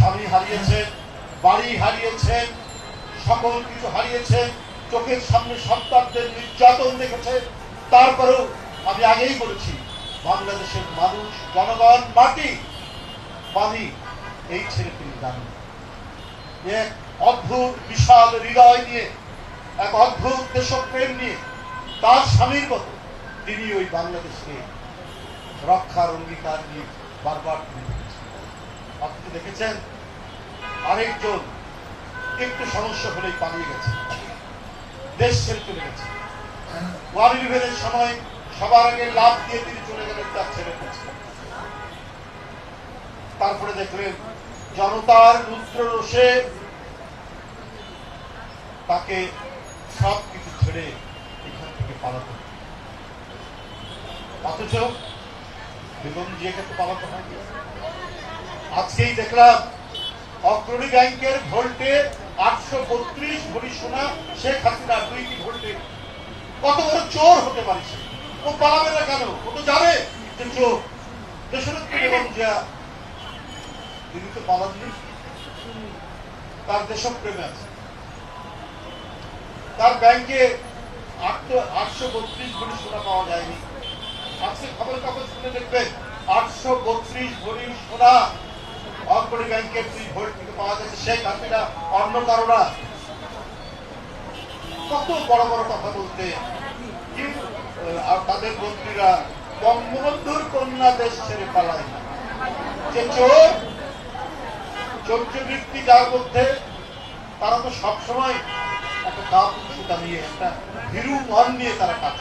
স্বামী হারিয়েছেন, বাড়ি হারিয়েছেন, সকল কিছু হারিয়েছেন, চোখের সামনে সন্তানদের নির্যাতন দেখেছেন। তারপরেও আমি আগেই বলেছি, বাংলাদেশের মানুষ, জনগণ, মাটি, পানি, এই ছেড়ে তিনি জানেন। এক অদ্ভুত, বিশাল হৃদয় নিয়ে, এক অদ্ভুত দেশপ্রেম নিয়ে, তার স্বামীর মতো তিনি ওই বাংলাদেশকে রক্ষার অঙ্গীকার নিয়ে বারবার তিনি আপনি দেখেছেন, আরেকজন একটু সমস্যা হলেই পালিয়ে গেছে। দেশ ছেড়ে চলে গেছে। ওয়ান ইলেভেনের সময় সবার আগে লাভ দিয়ে তিনি চলে গেলেন, তার ছেলের কাছে। তারপরে দেখলেন, জনতার রুদ্র রোষে তাকে সব কিছু ছেড়ে এখান থেকে পালাতে অথচ বেগম জিয়াকে তো পালাতে হয়নি। আজকেই দেখলাম অগ্রণী ব্যাংকের ভোল্টে আটশো বত্রিশ ভরি সোনা শেখ হাসিনা দুইটি ভোল্টে। কত বড় চোর হতে পারে সে? ও পালাবে না কেন? ও তো জানে যে চোর। দেশনেত্রী বেগম জিয়া, তিনি তো পালাননি। তার দেশপ্রেমে আছে। তার ব্যাংকে আটশো বত্রিশ ভরি সোনা পাওয়া যায়নি। আজকে খবর কাগজ শুনে দেখবেন, আটশো বত্রিশ ভরি সোনা। অগ্রণী ব্যাংকের দুই ভোল্ট থেকে পাওয়া যাচ্ছে, শেখ হাসিনা অন্য কারোরা কত বড় বড় কথা বলতে। তাদের মন্ত্রীরা বঙ্গবন্ধুর কন্যা দেশ ছেড়ে পালায় যে চোর চৌর্যবৃত্তি যার মধ্যে, তারা তো সবসময় একটা কাপ সুতা নিয়ে একটা ভীরু মন নিয়ে তারা কাজ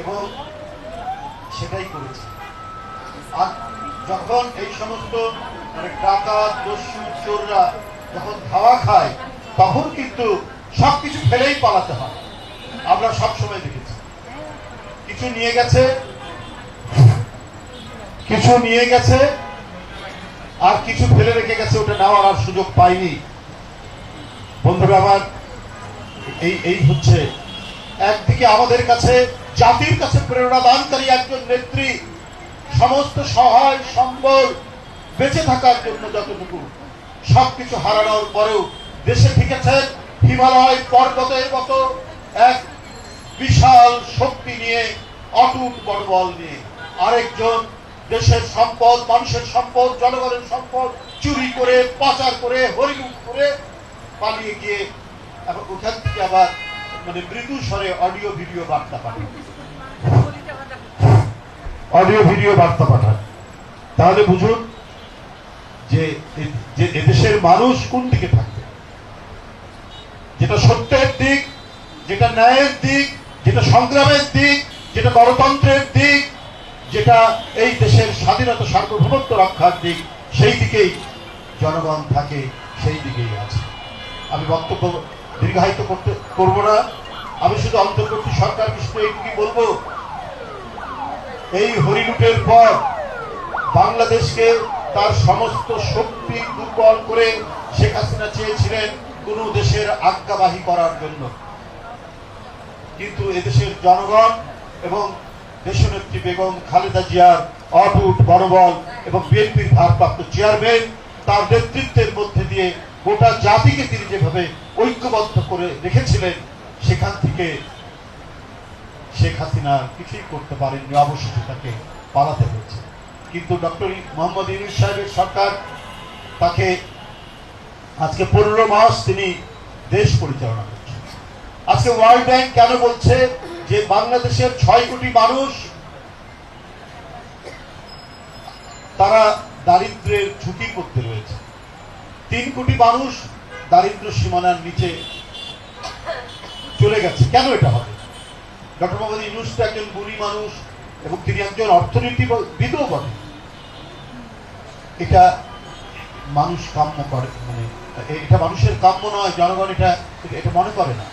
এবং সেটাই করেছে। আর যখন এই সমস্ত মানে ডাকাত, দস্যু, চোররা যখন খাওয়া খায়, তখন কিন্তু সবকিছু ফেলেই পালাতে হয়। আমরা সব সময় দেখেছি। কিছু নিয়ে গেছে, কিছু নিয়ে গেছে, আর কিছু ফেলে রেখে গেছে, ওটা নেওয়ার আর সুযোগ পাইনি। বন্ধুরা আমার, এই এই হচ্ছে। একদিকে আমাদের কাছে, জাতির কাছে প্রেরণা দানকারী একজন নেত্রী সমস্ত সহায় সম্বল বেঁচে থাকার জন্য যতটুকু সবকিছু হারানোর পরেও দেশে ঠিকেছেন হিমালয় পর্বতের মতো এক বিশাল শক্তি নিয়ে, অটুট বড়বল নিয়ে। আরেকজন দেশের সম্পদ, মানুষের সম্পদ, জনগণের সম্পদ চুরি করে, পাচার করে, হরিলুট করে পালিয়ে গিয়ে এবং ওখান থেকে আবার মানে মৃদু স্বরে অডিও, ভিডিও বার্তা পাঠায়। অডিও ভিডিও বার্তা পাঠায় তাহলে বুঝুন যে যে এদেশের মানুষ কোন দিকে থাকবে? যেটা সত্যের দিক, যেটা ন্যায়ের দিক, যেটা সংগ্রামের দিক, যেটা গণতন্ত্রের দিক, যেটা এই দেশের স্বাধীনতা সার্বভৌমত্ব রক্ষার দিক, সেই দিকেই জনগণ থাকে, সেই দিকেই আছে। আমি বক্তব্য দীর্ঘায়িত করতে, করব না। আমি শুধু অন্তর্বর্তী সরকার শুধু এইটুকুই বলব? এই হরিলুটের পর বাংলাদেশকে তার সমস্ত শক্তি দুর্বল করে শেখ হাসিনা চেয়েছিলেন কোন দেশের আজ্ঞাবাহী করার জন্য। কিন্তু এদেশের জনগণ এবং দেশনেত্রী বেগম খালেদা জিয়ার অটুট বড়বল এবং বিএনপির ভারপ্রাপ্ত চেয়ারম্যান তার নেতৃত্বের মধ্যে দিয়ে গোটা জাতিকে তিনি যেভাবে ঐক্যবদ্ধ করে রেখেছিলেন, সেখান থেকে হাসিনা কিছুই করতে পারেননি, অবশেষে তাকে পালাতে হয়েছে। কিন্তু ডক্টর মোহাম্মদ ইউনুস সাহেবের সরকার তাকে আজকে পনেরো মাস তিনি দেশ পরিচালনা করছেন। আজকে ওয়ার্ল্ড ব্যাংক কেন বলছে যে বাংলাদেশের ছয় কোটি মানুষ তারা দারিদ্রের ঝুঁকির মধ্যে রয়েছে। তিন কোটি মানুষ দারিদ্র সীমানার নিচে চলে গেছে। কেন এটা হবে? ডক্টর মোহাম্মদ ইউনুস একজন গুণী মানুষ এবং তিনি একজন অর্থনীতিবিদও বলেন এটা মানুষ কাম্য করে মানে এটা মানুষের কাম্য নয়, জনগণ এটা এটা মনে করে না।